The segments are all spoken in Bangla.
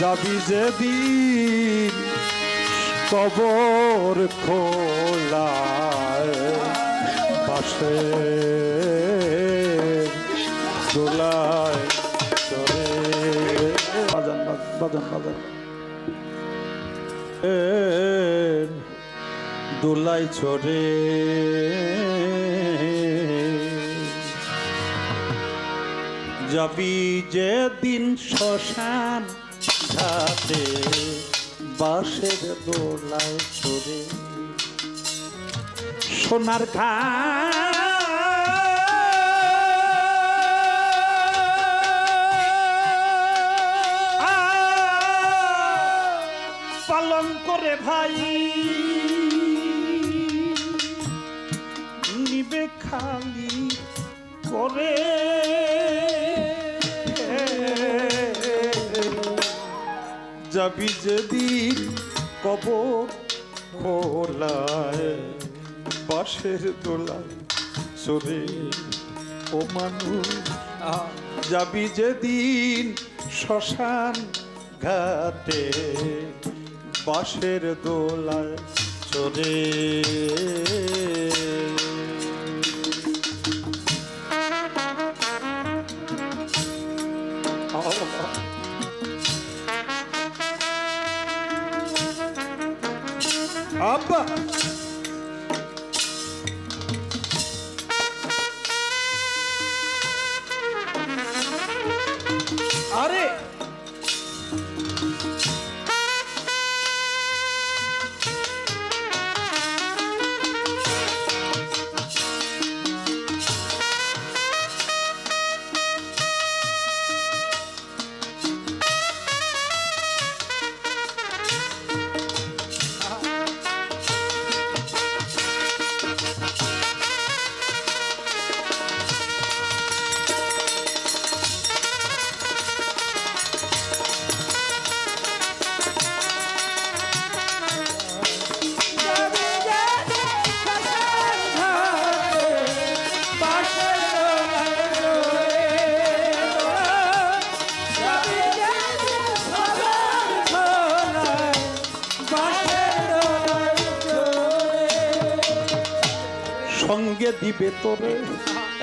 যাবি যেদিন কবর খোলায় পাশে। দোলায় চলে বাজান বাজান বাজান দোলাই চড়ে। যাবি যেদিন শ্মশান ঘাটে বাঁশের দোলায় চড়ে সোনার ঘা পালন করে ভাই নিবে খালি করে। যাবি যেদিন কব খোলায় বাঁশের দোলায় চলে ও মানুষ। যাবি যেদিন শ্মশান ঘাটে বাঁশের দোলায় চলে। আব্বা আরে সঙ্গে দিবে তোরে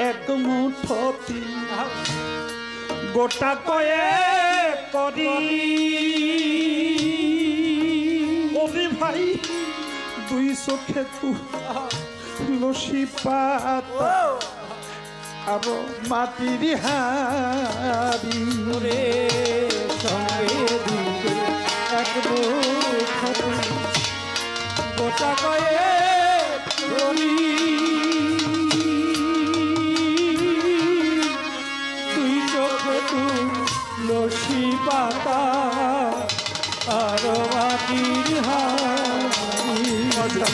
এক মুঠতি গোটা কয়ে করি। ওরে ভাই দুই চোখে তু লসি পাত। আর মাটির হারি হাড়ি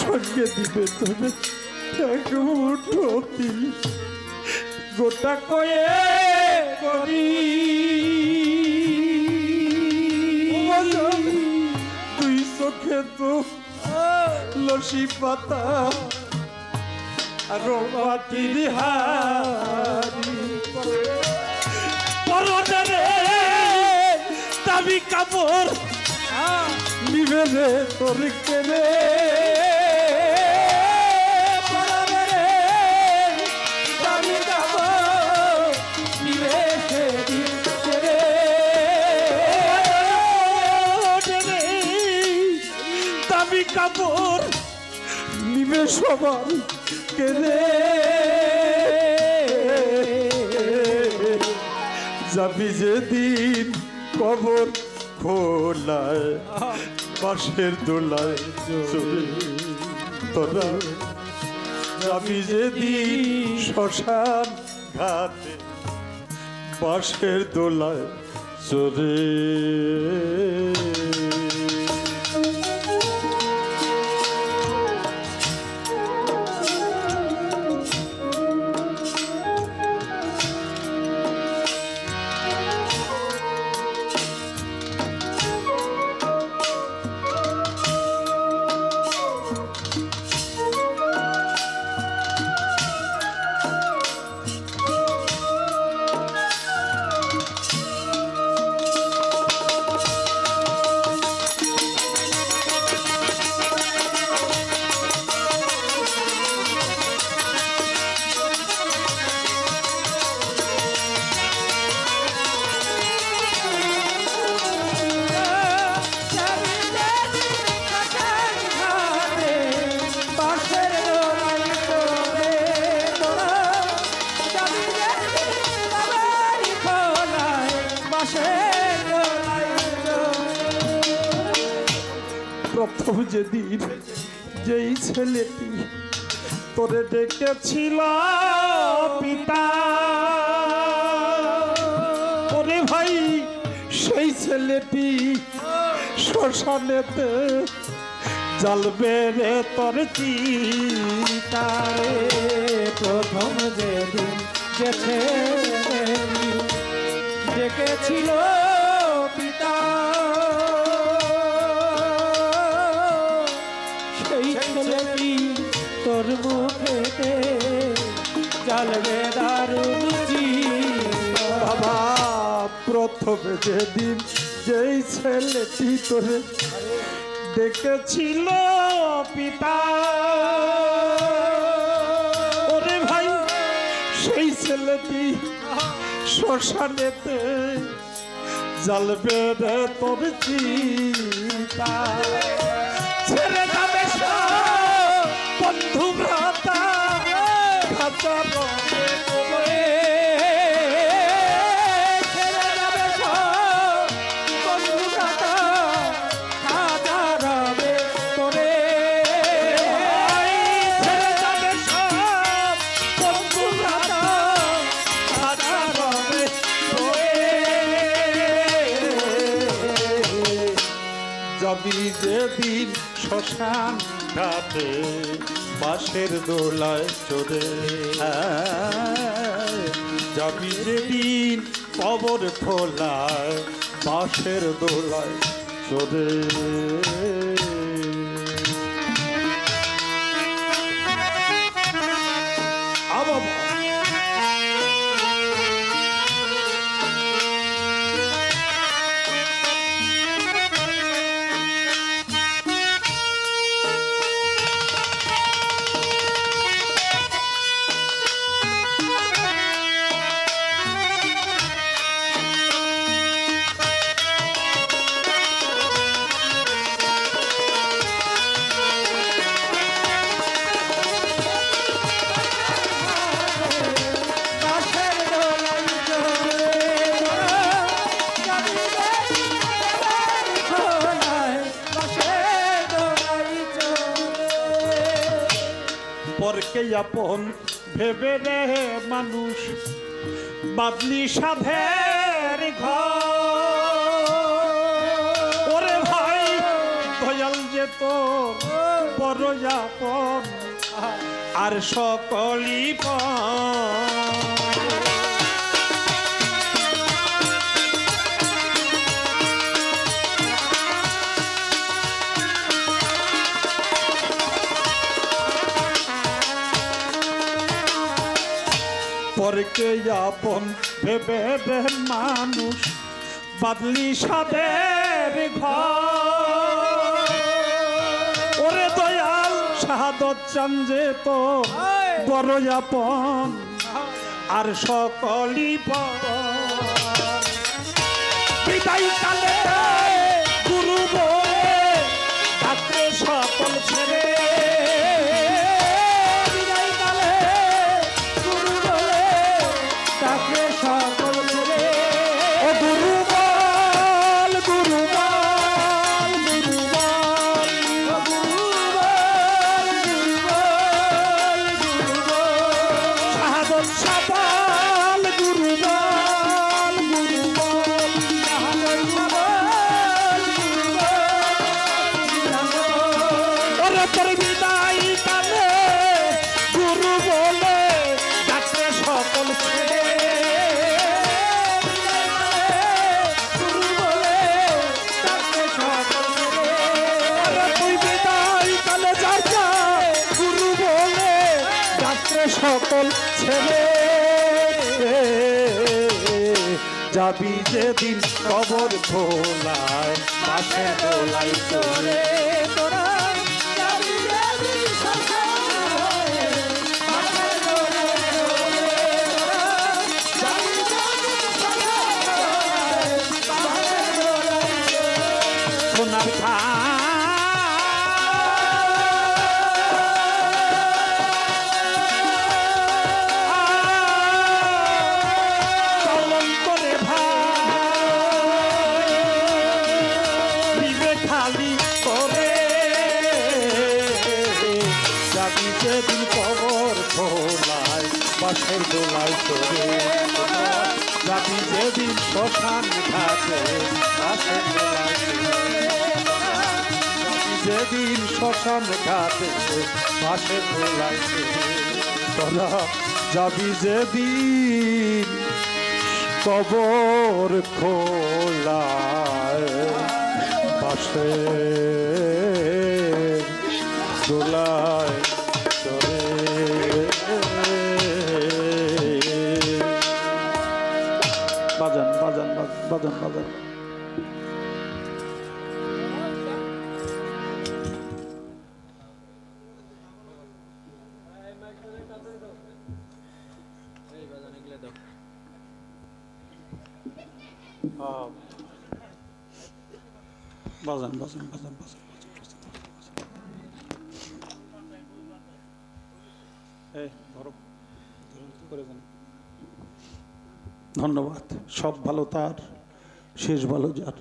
সঙ্গে দিবে তোরে এক গোটা কয়ে করি তুই চোখে তো লসি পাতা। আর মাটির হাড়ি পরনে দাবি কাপড় নিবে রে তোর দাবি কাপড় নিবে দাবি সবার কেনে। যাবি যেদিন কবর খোলায় বাঁশের দোলায় চলে তোরা। যাবি যেদিন শ্মশান ঘাটে বাঁশের দোলায় চলে। প্রথম যেদিন যেই ছেলেটি তোরে ডেকেছিল, পিতা। ওরে ভাই, সেই ছেলেটি শ্মশানেতে জ্বলবে রে তোর চিতারে প্রথম যেদিন গেছে, ডেকেছিল প্রথমে যেদিন যেই ছেলেটি তোরে দেখেছিল পিতা। ওরে ভাই, সেই ছেলেটি শ্মশানেতে জ্বলবে রে তোর চিতা ছেড়ে যাবে বন্ধু ভ্রাতা খাতা যাবি দেবীর শ্মশান ঘাটে বাঁশের দোলায় চড়ে। যাবি দেবীর কবর খোলায় বাঁশের দোলায় চড়ে। পরকে আপন ভেবে রে মানুষ। বাদলি সাধের ঘর। ভাই, দয়াল যে তোর বড় আপন আর সকলি পর পরকে আপন ভেবে মানুষ বাদলি সাদের ঘর। ওরে দয়াল শাহাদত চান যে তো বড় আপন আর সকলি বিদায় কালে ওরে তোর বিদায় কালে গুরু বলে ডাকে সকল সকল ছেড়ে যাবি যেদিন কবর ভোলায় পাশে দোলাই চলে যেদিন শ্মশান ঘাটে যেদিন শ্মশান বাসের দোলায় তোরা যাবি যেদিন কবর খোলায় পাশে দোলায় বাজান বাজান বাজান বাজান বাজান বাজান। ধন্যবাদ সব ভালো তার। শেষ ভালো যার